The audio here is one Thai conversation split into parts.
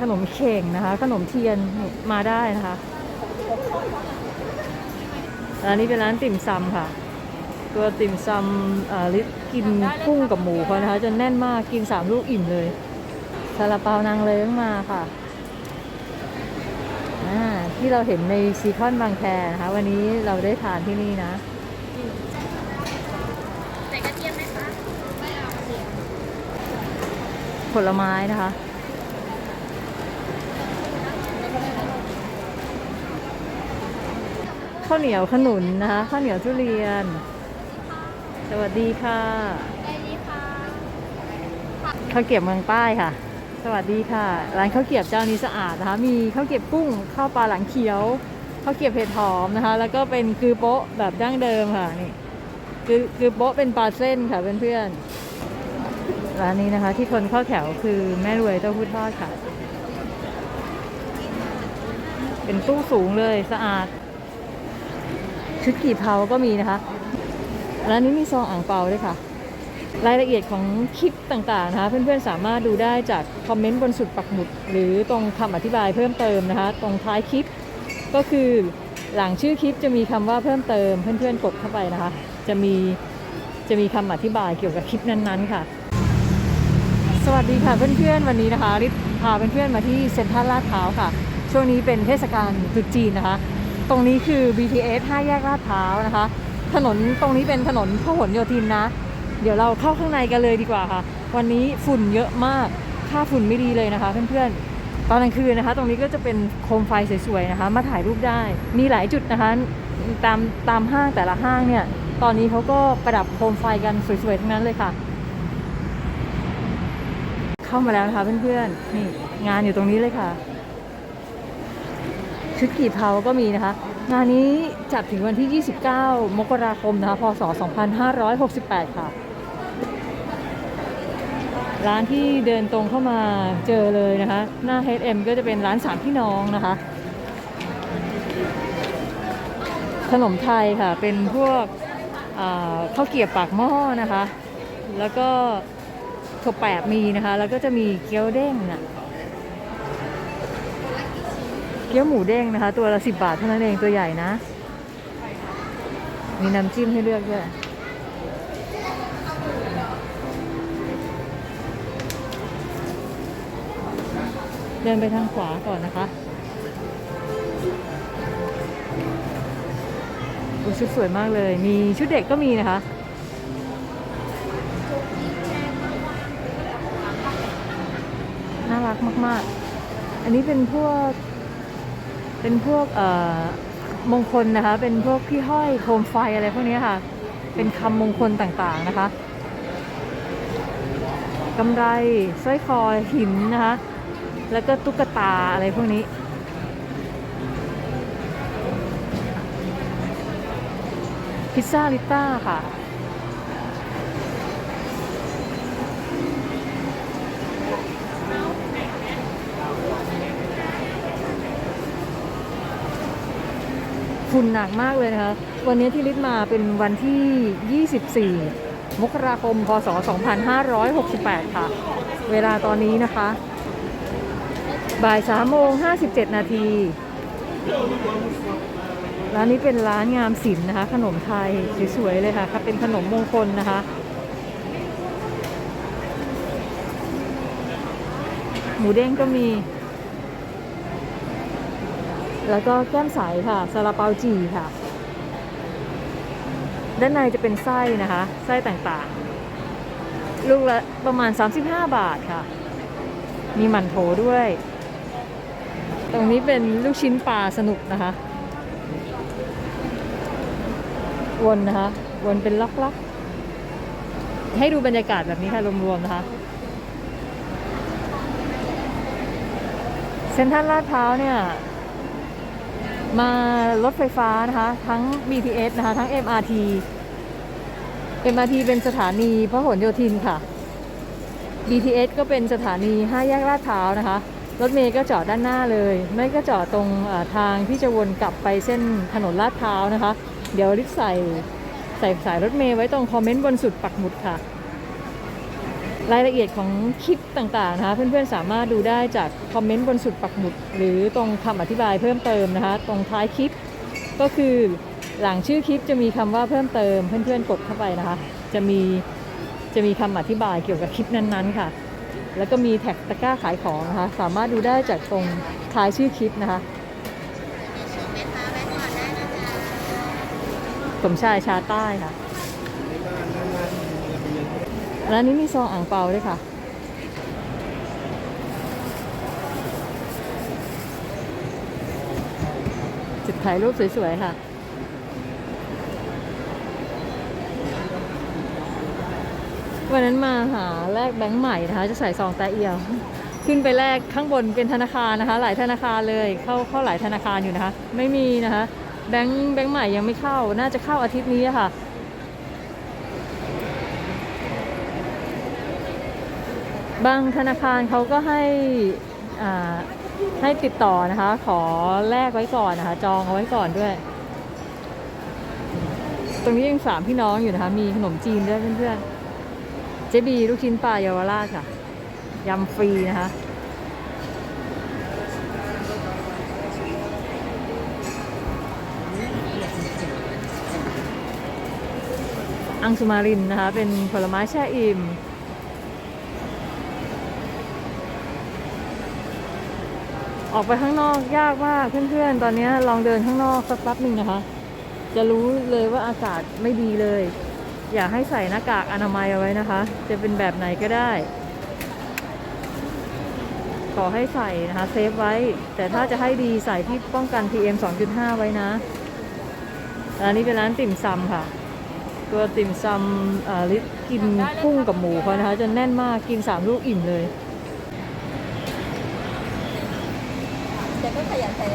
ขนมเข่งนะคะ ขนมเทียนมาได้นะคะร้านนี้เป็นร้านติ่มซำค่ะ ตัวติ่มซำเอ่อลิศกินกุ้งกับหมูเขานะคะจนแน่นมากกินสามลูกอิ่มเลยซาลาเปานางเลิ้งมาค่ะอ่าที่เราเห็นในซีคอนบางแคนะคะ วันนี้เราได้ทานที่นี่นะใส่กระเทียมไหมคะไม่เอากระเทียมผลไม้นะคะ ข้าวเหนียวขนุนนะคะข้าวเหนียวทุเรียน สวัสดีค่ะได้ดีค่ะข้าวเกรียบเมืองใต้ค่ะ สวัสดีค่ะ ร้านข้าวเกรียบเจ้านี้สะอาดนะคะ มีข้าวเกรียบกุ้งข้าวปลาหลังเขียวข้าวเกรียบเห็ดหอมนะคะ แล้วก็เป็นคือโป๊ะแบบดั้งเดิมค่ะนี่คือคือโป๊ะเป็นปลาเส้นค่ะเพื่อนๆร้านนี้นะคะ ที่คนเข้าแถวคือแม่รวยเต้าหู้ทอดค่ะ เป็นตู้สูงเลยสะอาด ชุดกี่เพาก็มีนะคะร้านนี้มีซองอ่างเปาด้วยค่ะ รายละเอียดของคลิปต่างๆนะคะ เพื่อนๆสามารถดูได้จากคอมเมนต์บนสุดปักหมุด หรือตรงคำอธิบายเพิ่มเติมนะคะ ตรงท้ายคลิป ก็คือหลังชื่อคลิปจะมีคำว่าเพิ่มเติม เพื่อนๆกดเข้าไปนะคะ จะมีจะมีคำอธิบายเกี่ยวกับคลิปนั้นๆค่ะ สวัสดีค่ะเพื่อนๆวันนี้นะคะริพาเพื่อนๆมาที่เซ็นทรัลลาดพร้าวค่ะ ช่วงนี้เป็นเทศกาลตรุษจีนนะคะ ตรงนี้คือ BTS 5แยกลาดพร้าวนะคะ ถนนตรงนี้เป็นถนนพหลโยธินนะ เดี๋ยวเราเข้าข้างในกันเลยดีกว่าค่ะ วันนี้ฝุ่นเยอะมาก ค่าฝุ่นไม่ดีเลยนะคะเพื่อนๆ ตอนกลางคืนนะคะ ตรงนี้ก็จะเป็นโคมไฟสวยๆนะคะ มาถ่ายรูปได้ มีหลายจุดนะคะ ตามตามห้างแต่ละห้างเนี่ย ตอนนี้เขาก็ประดับโคมไฟกันสวยๆทั้งนั้นเลยค่ะ เข้ามาแล้วนะคะเพื่อนๆ นี่งานอยู่ตรงนี้เลยค่ะ ชุดกี่เพาก็มีนะคะ งานนี้จัดถึงวันที่ 29 มกราคมนะคะ พศ 2568 ค่ะ ร้านที่เดินตรงเข้ามาเจอเลยนะคะ หน้า H&M ก็จะเป็นร้านสามพี่น้องนะคะ ขนมไทยค่ะ เป็นพวกข้าวเกรียบปากหม้อนะคะ แล้วก็ถั่วแปบมีนะคะ แล้วก็จะมีเกี๊ยวเด้งน่ะ เกี๊ยวหมูเด้งนะคะ ตัวละสิบบาทเท่านั้นเองตัวใหญ่นะ มีน้ำจิ้มให้เลือกด้วยเดินไปทางขวาก่อนนะคะโอ้ชุดสวยมากเลย มีชุดเด็กก็มีนะคะ น่ารักมาก ๆ อันนี้เป็นพวก เป็นพวกมงคลนะคะ เป็นพวกพี่ห้อยโคมไฟอะไรพวกนี้ค่ะ เป็นคำมงคลต่างๆนะคะกำไรสร้อยคอหินนะคะ แล้วก็ตุ๊กตาอะไรพวกนี้ พิซซ่าลิต้าค่ะ ฝุ่นหนักมากเลยนะคะ วันนี้ที่ลิศมาเป็นวันที่ 24 มกราคม พศ 2568 ค่ะ เวลาตอนนี้นะคะ บ่าย3โมง 57 นาที ร้านนี้เป็นร้านงามศิลป์นะคะ ขนมไทยสวยๆเลยค่ะ เป็นขนมมงคลนะคะ หมูเด้งก็มี แล้วก็แก้มใสค่ะซาลาเปาจีค่ะ ด้านในจะเป็นไส้นะคะ ไส้ต่างๆ ลูกละประมาณ 35 บาทค่ะ มีหมันโถด้วย ตรงนี้เป็นลูกชิ้นปลาสนุกนะคะ วนนะคะ วนเป็นล็อกๆ ให้ดูบรรยากาศแบบนี้ค่ะรวมๆนะคะเซ็นทรัลลาดพร้าวเนี่ย มารถไฟฟ้านะคะทั้ง BTS นะคะทั้ง MRT MRT เป็นสถานีพหลโยธินค่ะ BTS ก็เป็นสถานี5แยกลาดพร้าวนะคะ รถเมย์ก็จอดด้านหน้าเลย ไม่ก็จอดตรงทางที่จะวนกลับไปเส้นถนนลาดพร้าวนะคะ เดี๋ยวริบใส่ใส่สายรถเมย์ไว้ตรงคอมเมนต์บนสุดปักหมุดค่ะ รายละเอียดของคลิปต่างๆนะคะ เพื่อนๆสามารถดูได้จากคอมเมนต์บนสุดปักหมุด หรือตรงคำอธิบายเพิ่มเติมนะคะ ตรงท้ายคลิป ก็คือหลังชื่อคลิปจะมีคำว่าเพิ่มเติม เพื่อนๆกดเข้าไปนะคะ จะมีจะมีคำอธิบายเกี่ยวกับคลิปนั้นๆค่ะ แล้วก็มีแท็กตะกร้าขายของนะคะ สามารถดูได้จากตรงท้ายชื่อคลิปนะคะมีชุดไหมคะแวะก่อนได้นะคะสมชายชาใต้ค่ะ ร้านนี้มีซองอ่างเปาด้วยค่ะ จุดถ่ายรูปสวย ๆ ค่ะ วันนั้นมาหาแลกแบงค์ใหม่นะคะ จะใส่ซองแต่เอียว ขึ้นไปแลกข้างบนเป็นธนาคารนะคะ หลายธนาคารเลยเข้าเข้าหลายธนาคารอยู่นะคะ ไม่มีนะคะ แบงค์แบงค์ใหม่ยังไม่เข้า น่าจะเข้าอาทิตย์นี้ค่ะ บางธนาคารเขาก็ให้ให้ติดต่อนะคะ ขอแลกไว้ก่อนนะคะ จองเอาไว้ก่อนด้วย ตรงนี้ยังสามพี่น้องอยู่นะคะ มีขนมจีนด้วยเพื่อนๆ เจบีลูกชิ้นปลาเยาวราชค่ะ ยำฟรีนะคะอังสุมารินนะคะ เป็นผลไม้แช่อิ่ม ออกไปข้างนอกยากมากเพื่อนๆ ตอนนี้ลองเดินข้างนอกสักแป๊บหนึ่งนะคะ จะรู้เลยว่าอากาศไม่ดีเลย อยากให้ใส่หน้ากากอนามัยเอาไว้นะคะ จะเป็นแบบไหนก็ได้ ขอให้ใส่นะคะเซฟไว้ แต่ถ้าจะให้ดีใส่ที่ป้องกัน PM 2.5 ไว้นะร้านนี้เป็นร้านติ่มซำค่ะ ตัวติ่มซำอ่อลิกินกุ้งกับหมูเขานะคะ จะแน่นมากกิน 3 ลูกอิ่มเลย แต่ก็ ขยันใส่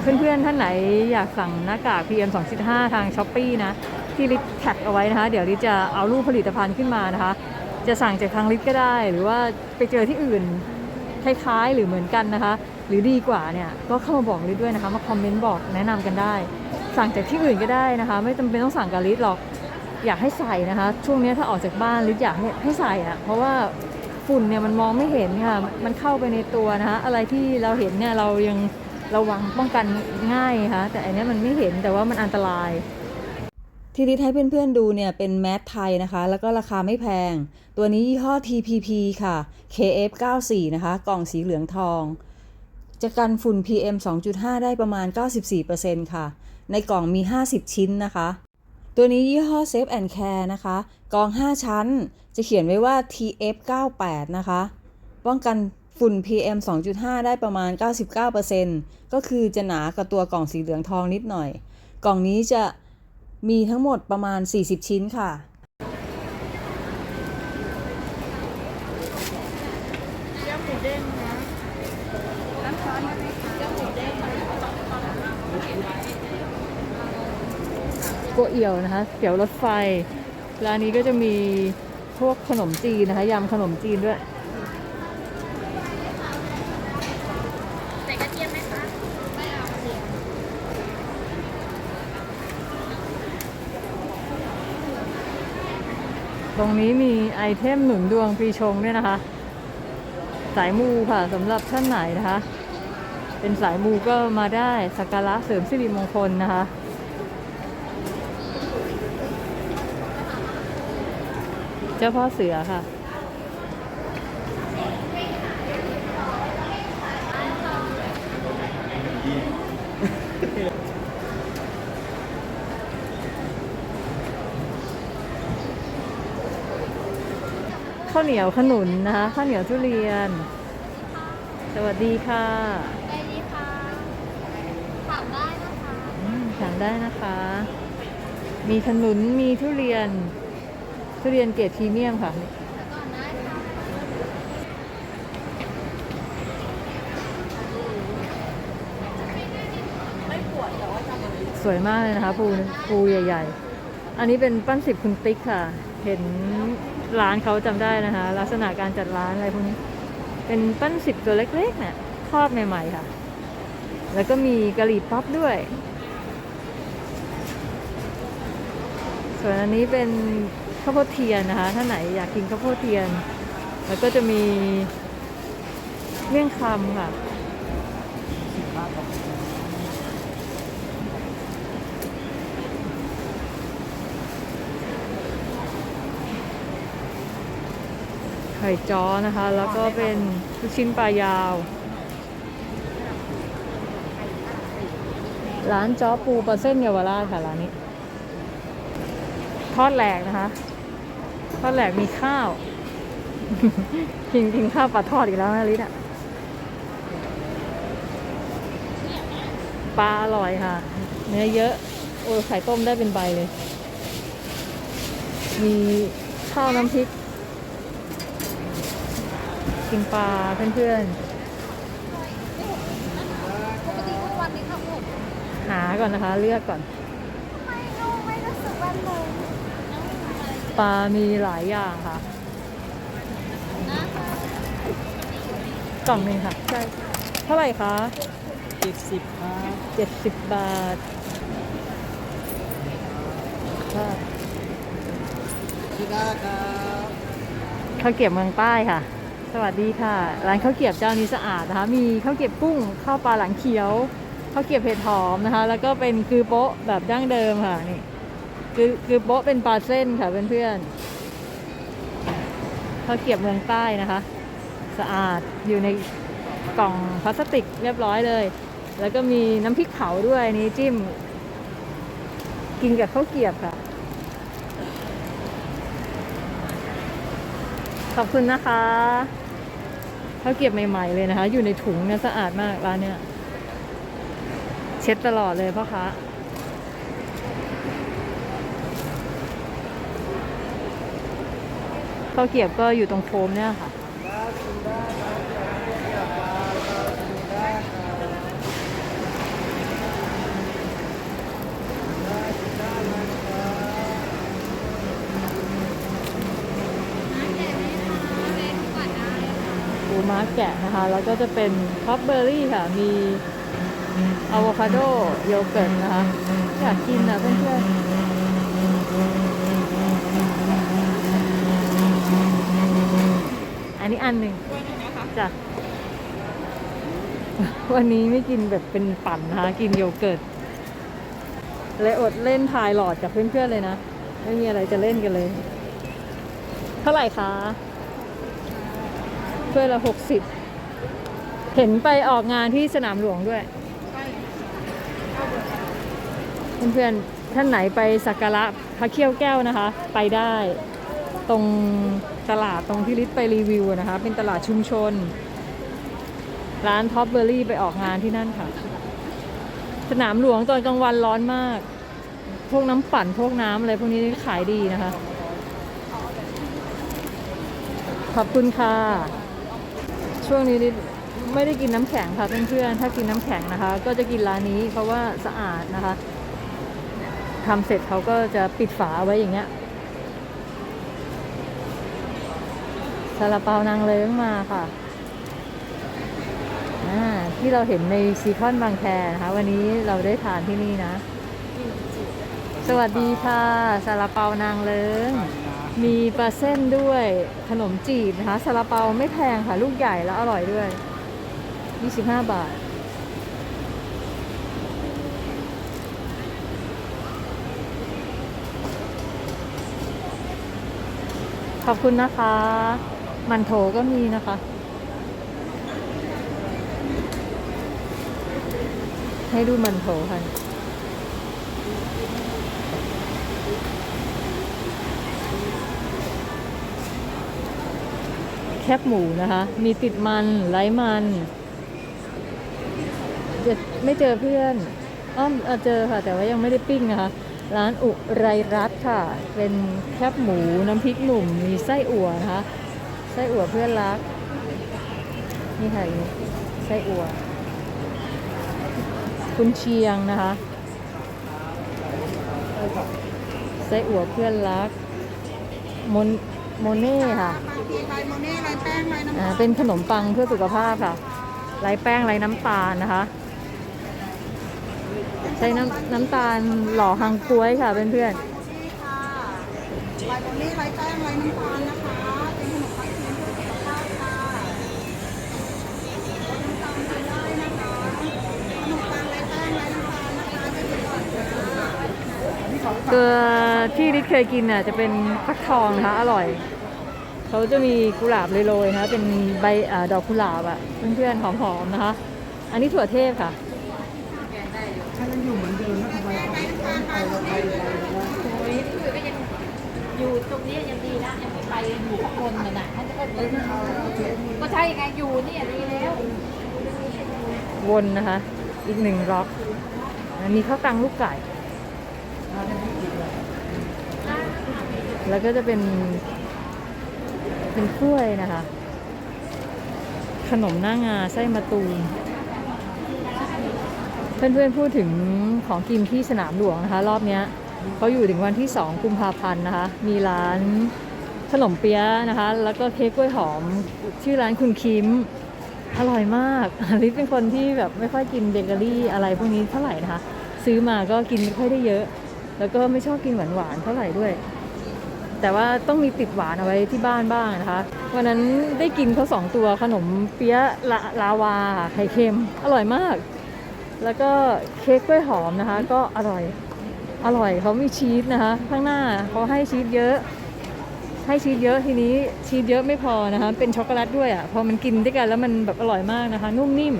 เพื่อนๆ ท่านไหนอยากสั่งหน้ากาก PM 2.5 ทางช้อปปีนะ ที่ลิทแท็กเอาไว้นะคะ เดี๋ยวลิทจะเอารูปผลิตภัณฑ์ขึ้นมานะคะ จะสั่งจากทางลิทก็ได้ หรือว่าไปเจอที่อื่นคล้ายๆ หรือเหมือนกันนะคะ หรือดีกว่าเนี่ย ก็เข้ามาบอกลิทด้วยนะคะ มาคอมเมนต์บอกแนะนำกันได้ สั่งจากที่อื่นก็ได้นะคะ ไม่จำเป็นต้องสั่งกับลิทหรอกอยากให้ใส่นะคะ ช่วงนี้ถ้าออกจากบ้านลิทอยากให้ให้ใส่อะเพราะว่า ฝุ่นเนี่ยมันมองไม่เห็นค่ะ มันเข้าไปในตัวนะคะอะไรที่เราเห็นเนี่ยเรายังระวังป้องกันง่ายค่ะ แต่อันนี้มันไม่เห็นแต่ว่ามันอันตราย ที่ลิทให้เพื่อนๆดูเนี่ยเป็นแมสไทยนะคะ แล้วก็ราคาไม่แพง ตัวนี้ยี่ห้อ TPP ค่ะ KF94 นะคะ กล่องสีเหลืองทอง จะกันฝุ่น PM 2.5 ได้ประมาณ 94%ค่ะ ในกล่องมี 50 ชิ้นนะคะ ตัวนี้ยี่ห้อ Safe and Care นะคะ กอง 5 ชั้น จะเขียนไว้ว่า TF98 นะคะ ป้องกันฝุ่น PM 2.5 ได้ประมาณ 99%ก็คือจะหนากว่าตัวกล่องสีเหลืองทองนิดหน่อย กล่องนี้จะมีทั้งหมดประมาณ 40 ชิ้นค่ะ โกเอี่ยวนะคะเตี๋ยวรถไฟ ร้านนี้ก็จะมีพวกขนมจีนนะคะยำขนมจีนด้วยใส่กระเทียมไหมคะไม่เอากระเทียมตรงนี้มีไอเทมหนุนดวงปีชงด้วยนะคะ สายมูค่ะสำหรับท่านไหนนะคะ เป็นสายมูก็มาได้สักการะเสริมสิริมงคลนะคะ จ้าพ่อเสือค่ะ ข้าวเหนียวขนุนนะคะข้าวเหนียวทุเรียน สวัสดีค่ะได้ดีค่ะถามได้นะคะ อืมถามได้นะคะ มีขนุนมีทุเรียน ทุเรียนเกรดพรีเมียมค่ะ สวยมากเลยนะคะปูปูใหญ่ ๆ อันนี้เป็นปั้นสิบคุณติ๊กค่ะ เห็นร้านเขาจำได้นะคะ ลักษณะการจัดร้านอะไรพวกนี้ เป็นปั้นสิบตัวเล็กๆเนี่ยทอดใหม่ๆค่ะ แล้วก็มีกะหรี่ปั๊บด้วย ส่วนอันนี้เป็น ข้าวโพดเทียนนะคะ ถ้าไหนอยากกินข้าวโพดเทียน แล้วก็จะมีเมี่ยงคำค่ะไข่จ้อนะคะ แล้วก็เป็นลูกชิ้นปลายาว ร้านจ้อปูปลาเส้นเยาวราชค่ะร้านนี้ ทอดแหลกนะคะ ทอดแหลกมีข้าวกินกินข้าวปลาทอดอีกแล้วนะลิศอะปลาอร่อยค่ะ เนื้อเยอะ โอ้ยไข่ต้มได้เป็นใบเลย มีข้าวน้ำพริก กินปลาเพื่อนปกติทุกวันนี้ค่ะคุณๆหาก่อนนะคะ เลือกก่อน ไม่รู้ไม่รู้สึกว่าหนู ปลามีหลายอย่างค่ะนะคะกล่องหนึ่งค่ะใช่เท่าไหร่คะเจ็ดสิบครับเจ็ดสิบบาทค่ะชิด้าครับข้าวเกรียบเมืองใต้ค่ะ สวัสดีค่ะ ร้านข้าวเกรียบเจ้านี้สะอาดนะคะ มีข้าวเกรียบกุ้งข้าวปลาหลังเขียวข้าวเกรียบเห็ดหอมนะคะ แล้วก็เป็นคือโป๊ะแบบดั้งเดิมค่ะนี่ คือคือโป๊ะเป็นปลาเส้นค่ะเพื่อนๆเขาเกรียบเมืองใต้นะคะ สะอาดอยู่ในกล่องพลาสติกเรียบร้อยเลย แล้วก็มีน้ำพริกเผาด้วยนี่จิ้ม กินกับข้าวเกรียบค่ะ ขอบคุณนะคะข้าวเกรียบใหม่ๆเลยนะคะ อยู่ในถุงเนี่ยสะอาดมากร้านเนี้ยเช็ดตลอดเลยพ่อค้า ข้าวเกียบก็อยู่ตรงโฟมเนี่ยค่ะ ปูม้าแกะนะคะ แล้วก็จะเป็นท็อปเบอร์รี่ค่ะ มีอะโวคาโดโยเกิร์ตนะคะ อยากกินนะเพื่อนๆันหนึ่งจ้ะวันนี้ไม่กินแบบเป็นปั่นนะคะกินโยเกิร์ตเลยอดเล่นทายหลอดกับเพื่อนๆเลยนะ ไม่มีอะไรจะเล่นกันเลย เท่าไหร่คะถ้วยละหกสิบเห็นไปออกงานที่สนามหลวงด้วยเพื่อนๆท่านไหนไปสักการะพระเขี้ยวแก้วนะคะ ไปได้ตรง ตลาดตรงที่ลิศไปรีวิวนะคะ เป็นตลาดชุมชน ร้านท็อปเบอร์รี่ไปออกงานที่นั่นค่ะ สนามหลวงตอนกลางวันร้อนมาก พวกน้ำปั่นพวกน้ำอะไรพวกนี้ขายดีนะคะ ขอบคุณค่ะ ช่วงนี้ลิไม่ได้กินน้ำแข็งค่ะเพื่อนๆถ้ากินน้ำแข็งนะคะ ก็จะกินร้านนี้เพราะว่าสะอาดนะคะทำเสร็จเขาก็จะปิดฝาไว้อย่างเงี้ยาลาเปานางเลิ้งมาค่ะที่เราเห็นในซีคอนบางแคนะคะ วันนี้เราได้ทานที่นี่นะ สวัสดีค่ะซาลาเปานางเลิ้ง มีปลาเส้นด้วยขนมจีบนะคะซาลาเปาไม่แพงค่ะ ลูกใหญ่แล้วอร่อยด้วย 25 บาทขอบคุณนะคะ มันโถก็มีนะคะ ให้ดูมันโถค่ะแคบหมูนะคะ มีติดมันไร้มันเดี๋ยวไม่เจอเพื่อนอ้อมเอ่อเจอค่ะ แต่ว่ายังไม่ได้ปิ้งนะคะ ร้านอุไรรัตค่ะ เป็นแคบหมูน้ำพริกหนุ่มมีไส้อั่วนะคะ ไส้อั่วเพื่อนรัก นี่ค่ะนี่ไส้อั่ว คุณเชียงนะคะ ไส้อั่วเพื่อนรักมนโมเน่ค่ะลายโมเน่ลายแป้งลายน้ำอ่าเป็นขนมปังเพื่อสุขภาพค่ะไร้แป้งไร้น้ำตาลนะคะ ใช้น้ำน้ำตาลหล่อฮังกล้วยค่ะเพื่อนๆลายโบลี่ไร้แป้งไร้น้ำตาลนะคะ เป็นขนมปังเทียมเพื่อสุขภาพค่ะลดน้ำตาลทานได้นะคะขนมปังไร้แป้งไร้น้ำตาลนะคะจะดีก่อนค่ะ ตัวที่ริดเคยกินน่ะจะเป็นฟักทองนะคะอร่อย เขาจะมีกุหลาบโรยๆนะคะเป็นใบอาดอกกุหลาบอะเพื่อนๆหอมๆนะคะ อันนี้ถั่วเทศค่ะถ้ายังอยู่เหมือนเดิมนะทำไมเขาไม่ไปเราไปไปนะโอ้ยพี่คุยก็ยังอยู่ตรงนี้ยังดีนะยังไม่ไปอยู่ข้างบนน่ะนะท่านจะก็ก็ใช่ไงอยู่นี่ดีแล้ววนนะคะ อีกหนึ่งล็อกอันนี้ข้าวตังลูกไก่ แล้วก็จะเป็น เป็นกล้วยนะคะ ขนมหน้างาไส้มะตูมเพื่อนๆพูดถึงของกินที่สนามหลวงนะคะ รอบนี้เขาอยู่ถึงวันที่ 2 กุมภาพันธ์นะคะ มีร้านขนมเปี๊ยะนะคะ แล้วก็เค้กกล้วยหอม ชื่อร้านคุณคิมอร่อยมากลิซเป็นคนที่แบบไม่ค่อยกินเบเกอรี่อะไรพวกนี้เท่าไหร่นะคะ ซื้อมาก็กินไม่ค่อยได้เยอะ แล้วก็ไม่ชอบกินหวานๆเท่าไหร่ด้วย แต่ว่าต้องมีติดหวานเอาไว้ที่บ้านบ้างนะคะ วันนั้นได้กินเขาสองตัวขนมเปี๊ยะลาลาวาไข่เค็ม อร่อยมาก แล้วก็เค้กกล้วยหอมนะคะ ก็อร่อย อร่อยเขามีชีสนะคะ ข้างหน้าเขาให้ชีสเยอะ ให้ชีสเยอะทีนี้ชีสเยอะไม่พอนะคะ เป็นช็อกโกแลตด้วยอะ พอมันกินด้วยกันแล้วมันแบบอร่อยมากนะคะ นุ่มนิ่ม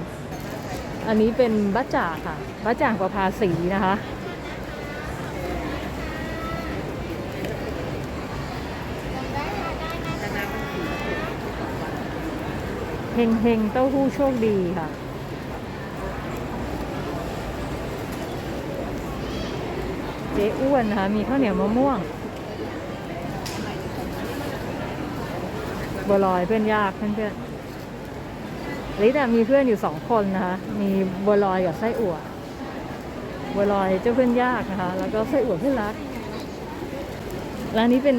อันนี้เป็นบะจ่าค่ะบะจ่างประภาสีนะคะ เฮงเฮงเต้าหู้โชคดีค่ะ เจ๊อ้วนนะคะมีข้าวเหนียวมะม่วงบัวลอยเพื่อนยากเพื่อนๆลิซอะมีเพื่อนอยู่สองคนนะคะ มีบัวลอยกับไส้อั่วบัวลอยเจ้าเพื่อนยากนะคะ แล้วก็ไส้อั่วเพื่อนรัก ร้านนี้เป็น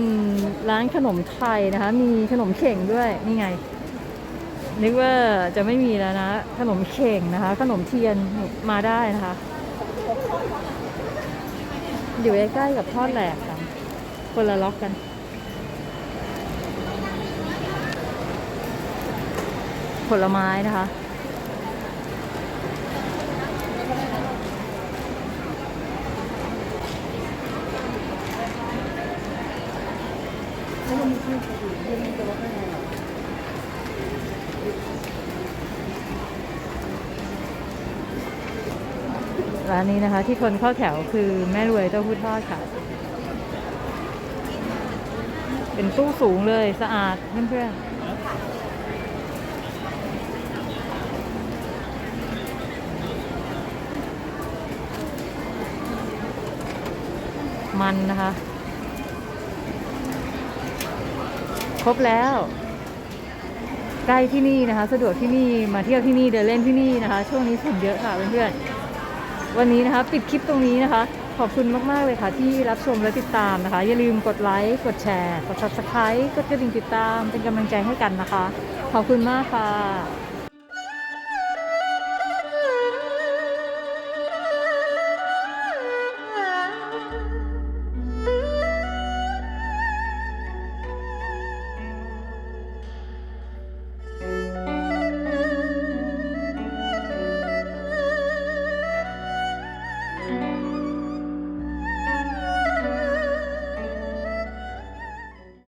ร้านขนมไทยนะคะ มีขนมเข่งด้วย นี่ไง นึกว่าจะไม่มีแล้วนะ ขนมเข่งนะคะ ขนมเทียนมาได้นะคะ อยู่ใกล้ๆกับทอดแหลกกันคนละล็อกกัน ผลไม้นะคะ ร้านนี้นะคะ ที่คนเข้าแถวคือแม่รวยเต้าหู้ทอดค่ะ เป็นตู้สูงเลยสะอาดเพื่อนๆมันนะคะ ครบแล้ว ใกล้ที่นี่นะคะ สะดวกที่นี่มาเที่ยวที่นี่เดินเล่นที่นี่นะคะ ช่วงนี้คนเยอะค่ะเพื่อนๆ วันนี้นะคะ ปิดคลิปตรงนี้นะคะ ขอบคุณมาก ๆ เลยค่ะ ที่รับชมและติดตามนะคะ อย่าลืมกดไลค์ กดแชร์ กด subscribe กดกระดิ่งติดตามเป็นกำลังใจให้กันนะคะ ขอบคุณมากค่ะ